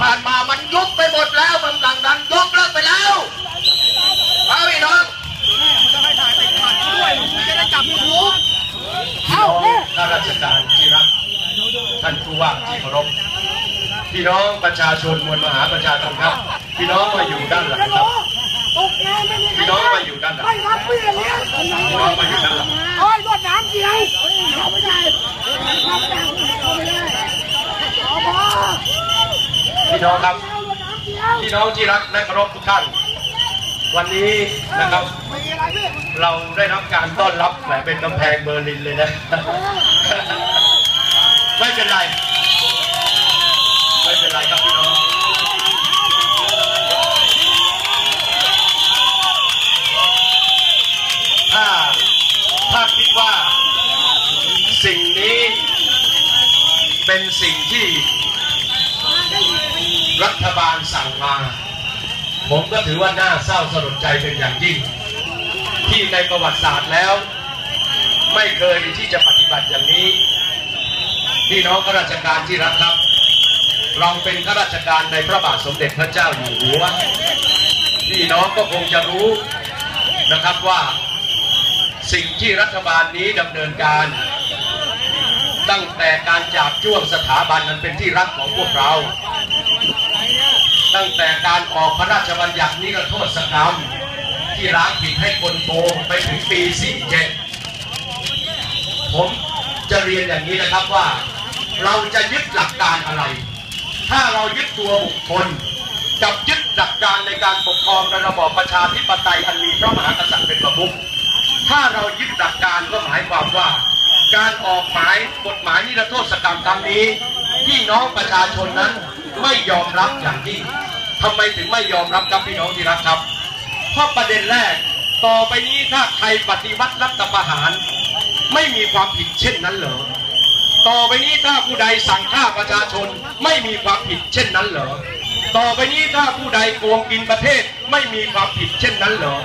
ผ่านมามันยุบไปหมดแล้วมันดังดันยกเลิกไปแล้วเอาพี่น้องเอาพี่น้องข้าราชการที่รักท่านผู้ว่าที่เคารพพี่น้องประชาชนมวลมหาประชาชนครับ พี่น้องมาอยู่ด้านหลังครับ ตกงานไม่มีใคร พี่น้องมาอยู่ด้านหลัง ไม่รับเบี้ยเลี้ยง พี่น้องมาอยู่ด้านหลัง โอ้ยรถน้ำเกี่ยวเข้าไม่ได้เข้าไม่ได้เข้าไม่ได้ขอพอ พี่น้องครับเอารถน้ำเกี่ยวพี่น้องที่รักและเคารพทุกท่าน วันนี้นะครับมีอะไรพี่เราได้รับการต้อนรับแหมเป็นกำแพงเบอร์ลินเลยนะ ไม่เป็นไร ไม่เป็นไรครับพี่น้องถ้าถ้าคิดว่าสิ่งนี้เป็นสิ่งที่ รัฐบาลสั่งมา ผมก็ถือว่าน่าเศร้าสลดใจเป็นอย่างยิ่ง ที่ในประวัติศาสตร์แล้ว ไม่เคยที่จะปฏิบัติอย่างนี้พี่น้องข้าราชการที่รักครับ เราเป็นข้าราชการในพระบาทสมเด็จพระเจ้าอยู่หัวพี่น้องก็คงจะรู้นะครับว่าสิ่งที่รัฐบาลนี้ดำเนินการ ตั้งแต่การจับจ้วงสถาบันนั้นเป็นที่รักของพวกเรา ตั้งแต่การออกพระราชบัญญัตินิรโทษกรรม ที่ร้างผิดให้คนโกงไปถึงปี 47 ผมจะเรียนอย่างนี้นะครับว่า เราจะยึดหลักการอะไร ถ้าเรายึดตัวบุคคลกับยึดหลักการในการปกครองระบอบประชาธิปไตยอันมีพระมหากษัตริย์เป็นประมุขถ้าเรายึดหลักการก็หมายความว่า การออกหมายกฎหมายนิรโทษกรรมครั้งนี้ พี่น้องประชาชนนั้นไม่ยอมรับอย่างยิ่ง ทำไมถึงไม่ยอมรับครับพี่น้องที่รักครับเพราะประเด็นแรก ต่อไปนี้ถ้าใครปฏิวัติรัฐประหาร ไม่มีความผิดเช่นนั้นเหรอต่อไปนี้ถ้าผู้ใดสั่งฆ่าประชาชนไม่มีความผิดเช่นนั้นเหรอต่อไปนี้ถ้าผู้ใดโกงกินประเทศไม่มีความผิดเช่นนั้นเหรอ